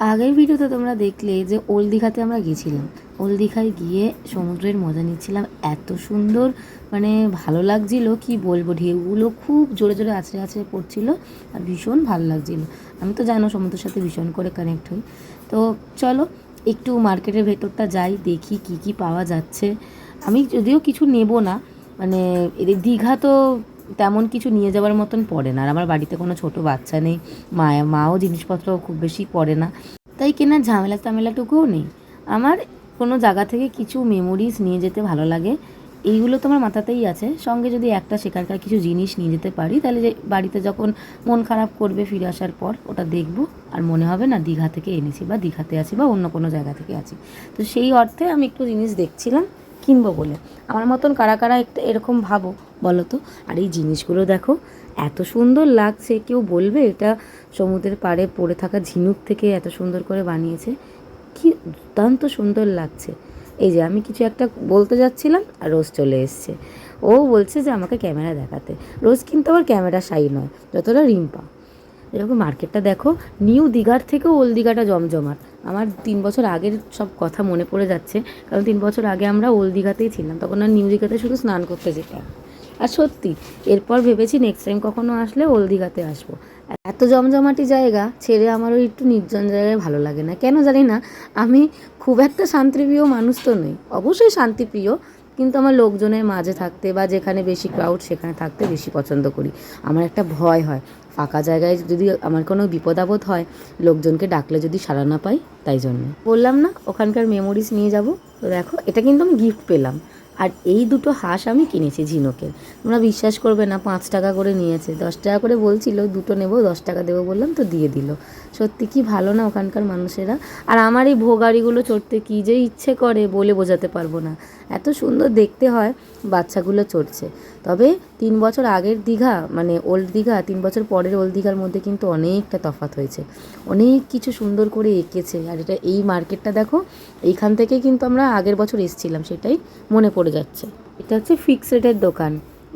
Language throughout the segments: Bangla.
আগের ভিডিওতে তোমরা দেখলে যে ওল দীঘাতে আমরা গিয়েছিলাম ওল দীঘায় গিয়ে সমুদ্রের মজা নিচ্ছিলাম। এত সুন্দর মানে ভালো লাগছিল, কি বলব? ঢেউগুলো খুব জোরে জোরে আছড়ে আছড়ে পড়ছিল আর ভীষণ ভালো লাগছিল। আমি তো জানো সমুদ্রের সাথে ভীষণ করে কানেক্ট হই। তো চলো, একটু মার্কেটের ভেতরটা যাই, দেখি কি কি পাওয়া যাচ্ছে। আমি যদিও কিছু নেব না মানে দীঘা তো তেমন কিছু নিয়ে যাওয়ার মতন পড়ে না। আর আমার বাড়িতে কোনো ছোট বাচ্চা নেই মা মাও জিনিসপত্র খুব বেশি পড়ে না। তাই কেনার ঝামেলা টামেলাটুকুও নেই। আমার কোনো জায়গা থেকে কিছু মেমোরিজ নিয়ে যেতে ভালো লাগে, এইগুলো তো আমার মাথাতেই আছে। সঙ্গে যদি একটা সেখানকার কিছু জিনিস নিয়ে যেতে পারি, তাহলে যে বাড়িতে যখন মন খারাপ করবে ফিরে আসার পর, ওটা দেখব। আর মনে হবে, না, দীঘা থেকে এনেছি বা দীঘাতে আছি বা অন্য কোনো জায়গা থেকে আছি। তো সেই অর্থে আমি একটু জিনিস দেখছিলাম, কিনবো বলে। আমার মতন কারা কারা একটা এরকম ভাবো বলো তো আর এই জিনিসগুলো দেখো, এত সুন্দর লাগছে, কেউ বলবে এটা সমুদ্রের পাড়ে পড়ে থাকা ঝিনুক থেকে এত সুন্দর করে বানিয়েছে। কি দুর্দান্ত সুন্দর লাগছে। এই যে আমি কিছু একটা বলতে যাচ্ছিলাম, আর রোজ চলে এসছে। ও বলছে যে আমাকে ক্যামেরা দেখাতে। রোজ কিন্তু আবার ক্যামেরা সাই নয়, যতটা রিম্পা। এরকম মার্কেটটা দেখো, নিউ দীঘার থেকেও ওল্ড দীঘাটা জমজমাট। আমার তিন বছর আগের সব কথা মনে পড়ে যাচ্ছে, কারণ তিন বছর আগে আমরা ওল্ড দীঘাতেই ছিলাম, তখন আর নিউ দীঘাতে শুধু স্নান করতে যেতাম। আর সত্যি, এরপর ভেবেছি নেক্সট টাইম কখনো আসলে ওল্ড দীঘাতে আসব। এত জমজমাটি জায়গা ছেড়ে আমার ওই একটু নির্জন জায়গায় ভালো লাগে না। কেন জানি না, আমি খুব একটা শান্তিপ্রিয় মানুষ তো নই। অবশ্যই শান্তিপ্রিয়, কিন্তু আমার লোকজনের মাঝে থাকতে বা যেখানে বেশি ক্রাউড সেখানে থাকতে বেশি পছন্দ করি। আমার একটা ভয় হয়। ফাঁকা জায়গায় যদি আমার কোনো বিপদ আপদ হয়, লোকজনকে ডাকলে যদি সাড়া না পাই, তাই জন্য। বললাম না, ওখানকার মেমোরিজ নিয়ে যাব। তো দেখো, এটা কিন্তু আমি গিফট পেলাম। আর এই দুটো হাঁস আমি কিনেছি ঝিনুকের তোমরা বিশ্বাস করবে না, পাঁচ টাকা করে নিয়েছে। দশ টাকা করে বলছিল, দুটো নেব, দশ টাকা দেবো বললাম, তো দিয়ে দিল। সত্যি কি ভালো না ওখানকার মানুষেরা? আর আমার এই ভোগাড়িগুলো চড়তে কী যে ইচ্ছে করে বলে বোঝাতে পারব না। এত সুন্দর দেখতে হয়, বাচ্চাগুলো চড়ছে। তবে তিন বছর আগের দীঘা মানে ওল্ড দীঘা, তিন বছর পরের ওল্ড দীঘার মধ্যে কিন্তু অনেকটা তফাত হয়েছে। অনেক কিছু সুন্দর করে এঁকেছে, আর এটা এই মার্কেটটা দেখো, এইখান থেকে কিন্তু আমরা আগের বছর এসেছিলাম, সেটাই মনে পড়ে যাচ্ছে। এটা হচ্ছে ফিক্স রেটের দোকান,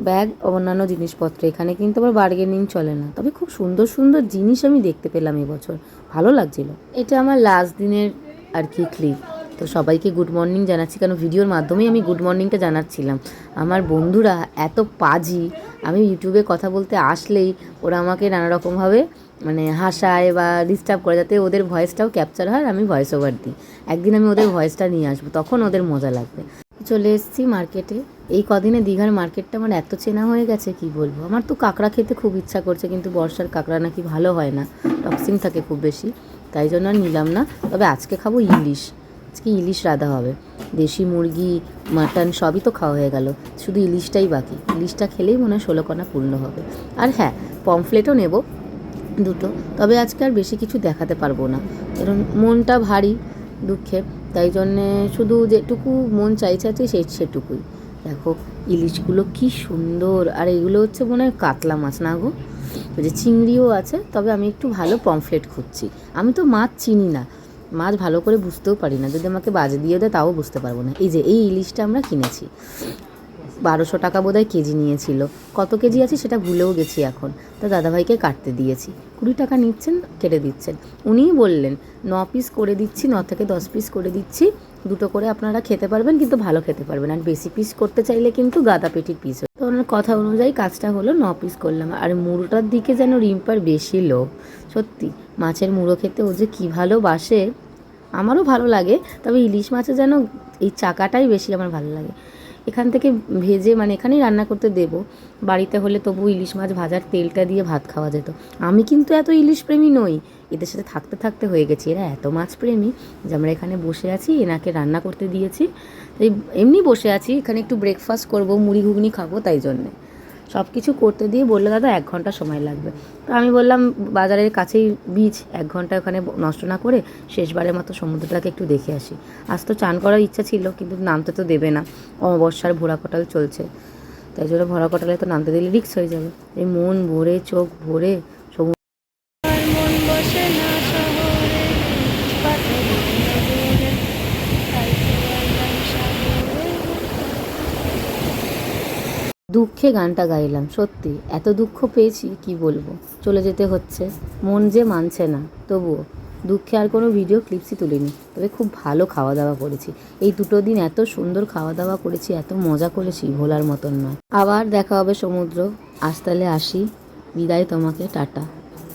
ব্যাগ অন্যান্য জিনিসপত্র, এখানে কিন্তু আবার বার্গেনিং চলে না। তবে খুব সুন্দর সুন্দর জিনিস আমি দেখতে পেলাম এবছর, ভালো লাগছিল। এটা আমার লাস্ট দিনের আর কি ক্লিপ তো সবাইকে গুড মর্নিং জানাচ্ছি, কারণ ভিডিওর মাধ্যমেই আমি গুড মর্নিংটা জানাচ্ছিলাম। আমার বন্ধুরা এত পাজি, আমি ইউটিউবে কথা বলতে আসলেই ওরা আমাকে নানা রকমভাবে মানে হাসায় বা ডিস্টার্ব করে, যাতে ওদের ভয়েসটাও ক্যাপচার হয় আমি ভয়েস ওভার দিই। একদিন আমি ওদের ভয়েসটা নিয়ে আসব, তখন ওদের মজা লাগবে। চলে এসেছি মার্কেটে এই কদিনে দীঘার মার্কেটটা আমার এত চেনা হয়ে গেছে, কি বলব? আমার তো কাঁকড়া খেতে খুব ইচ্ছা করছে, কিন্তু বর্ষার কাঁকড়া নাকি ভালো হয় না। টক্সিং থাকে খুব বেশি, তাই জন্য আর নিলাম না। তবে আজকে খাব ইলিশ। আজকে ইলিশ রাধা হবে। দেশি মুরগি, মাটন সবই তো খাওয়া হয়ে গেল। শুধু ইলিশটাই বাকি। ইলিশটা খেলেই মনে হয় ষোলোকণা পূর্ণ হবে। আর হ্যাঁ পমফ্লেটও নেব দুটো। তবে আজকে আর বেশি কিছু দেখাতে পারব না। কারণ মনটা ভারী দুঃখে। তাই জন্যে শুধু যেটুকু মন চাইছে আছে সে সেটুকুই। দেখো, ইলিশগুলো কি সুন্দর। আর এগুলো হচ্ছে মনে হয় কাতলা মাছ, না গো? যে চিংড়িও আছে, তবে আমি একটু ভালো পমফ্লেট খুঁজছি। আমি তো মাছ চিনি না। মাছ ভালো করে বুঝতেও পারি না। যদি আমাকে বাজে দিয়ে দেয়, তাও বুঝতে পারব না। এই যে, এই ইলিশটা আমরা কিনেছি। বারোশো টাকা বোধহয় কেজি নিয়েছিল। কত কেজি আছে সেটা ভুলেও গেছি এখন। তা দাদাভাইকে কাটতে দিয়েছি। কুড়ি টাকা নিচ্ছেন, কেটে দিচ্ছেন। উনিই বললেন, ন পিস করে দিচ্ছি, ন থেকে দশ পিস করে দিচ্ছি। দুটো করে আপনারা খেতে পারবেন, কিন্তু ভালো খেতে পারবেন। আর বেশি পিস করতে চাইলে কিন্তু গাদা পেটির পিস হয়। তো ওনার কথা অনুযায়ী কাজটা হলো, ন পিস করলাম। আর মুড়োটার দিকে যেন রিম্পার বেশি লোভ। সত্যি, মাছের মুড়ো খেতে ও যে কী ভালোবাসে। আমারও ভালো লাগে, তবে ইলিশ মাছে যেন এই চাকাটাই বেশি আমার ভালো লাগে। এখান থেকে ভেজে মানে এখানেই রান্না করতে দেবো। বাড়িতে হলে তবু ইলিশ মাছ ভাজার তেলটা দিয়ে ভাত খাওয়া যেত। আমি কিন্তু এত ইলিশ প্রেমী নই, এদের সাথে থাকতে থাকতে হয়ে গেছি। এরা এত মাছ প্রেমী যে আমরা এখানে বসে আছি, এনাকে রান্না করতে দিয়েছি। তাই এমনি বসে আছি, এখানে একটু ব্রেকফাস্ট করব, মুড়ি ঘুগনি খাব, তাই জন্যে। সব কিছু করতে দিয়ে বলল, দাদা, এক ঘণ্টা সময় লাগবে। তো আমি বললাম, বাজারের কাছেই বীজ এক ঘণ্টা ওখানে নষ্ট না করে শেষবারের মতো সমুদ্রটাকে একটু দেখে আসি। আজ তো চান করার ইচ্ছা ছিল, কিন্তু নামতে তো দেবে না। অমাবস্যার ভোরা কটাল চলছে। তাই জন্য ভরা কটালে তো নামতে দিলে রিক্স হয়ে যাবে। এই মন ভরে, চোখ ভরে সমুদ্র মন বসে না শহরে পাথর নগরে তাই তো এলাম সাগরে দুঃখে গানটা গাইলাম, সত্যি। এত দুঃখ পেয়েছি, কি বলব? চলে যেতে হচ্ছে। মন যে মানছে না, তবুও। দুঃখে আর কোনো ভিডিও ক্লিপসই তুলিনি। তবে খুব ভালো খাওয়া দাওয়া করেছি। এই দুটো দিন এত সুন্দর খাওয়া দাওয়া করেছি, এত মজা করেছি, ভোলার মতন নয়। আবার দেখা হবে সমুদ্র। আজ তাহলে আসি। বিদায় তোমাকে, টাটা।